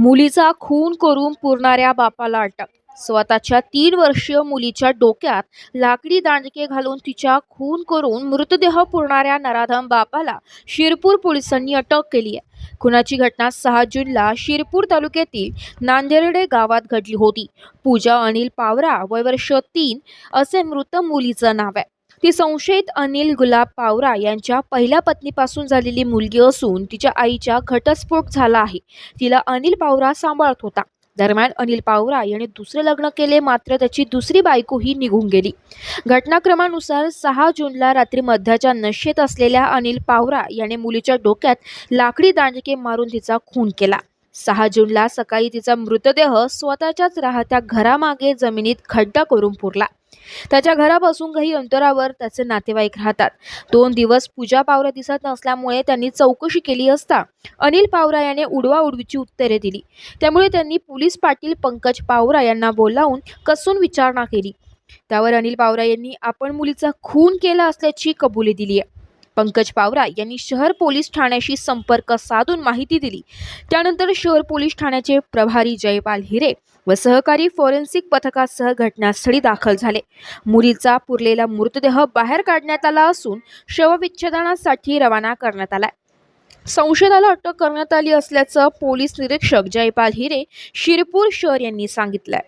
मुलीचा खून करून पुरणाऱ्या बापाला अटक. स्वतःच्या तीन वर्षीय मुलीच्या डोक्यात लाकडी दांडके घालून तिच्या खून करून मृतदेह पुरणाऱ्या नराधम बापाला शिरपूर पोलिसांनी अटक केली आहे. खुनाची घटना सहा जूनला शिरपूर तालुक्यातील नांदेर्डे गावात घडली होती. पूजा अनिल पावरा वय वर्ष तीन असे मृत मुलीचं नाव आहे. ती संशयित अनिल गुलाब पावरा यांच्या पहिल्या पत्नीपासून झालेली मुलगी असून तिच्या आईच्या घटस्फोट झाला आहे. तिला अनिल पावरा सांभाळत होता. दरम्यान अनिल पावरा याने दुसरे लग्न केले मात्र त्याची दुसरी बायको ही निघून गेली. घटनाक्रमानुसार सहा जूनला रात्री मध्याच्या नशेत असलेल्या अनिल पावरा याने मुलीच्या डोक्यात लाकडी दांडके मारून तिचा खून केला. सहा जूनला सकाळी तिचा मृतदेह स्वतःच्याच राहत्या घरामागे जमिनीत खड्डा करून पुरला. त्याच्या घरापासून काही अंतरावर त्याचे नातेवाईक राहतात. दोन दिवस पूजा पावरा दिसत नसल्यामुळे त्यांनी चौकशी केली असता अनिल पावरा याने उडवाउडवीची उत्तरे दिली. त्यामुळे त्यांनी पोलीस पाटील पंकज पावरा यांना बोलावून कसून विचारणा केली. त्यावर अनिल पावरा यांनी आपण मुलीचा खून केला असल्याची कबुली दिली आहे पंकज पावरा यांनी शहर पोलीस ठाण्याशी संपर्क साधून माहिती दिली. त्यानंतर शहर पोलीस ठाण्याचे प्रभारी जयपाल हिरे व सहकारी फॉरेन्सिक पथकासह घटनास्थळी दाखल झाले. मुलीचा पुरलेला मृतदेह बाहेर काढण्यात आला असून शवविच्छेदनासाठी रवाना करण्यात आला संशयाला अटक करण्यात आली असल्याचं पोलीस निरीक्षक जयपाल हिरे शिरपूर शहर यांनी सांगितलं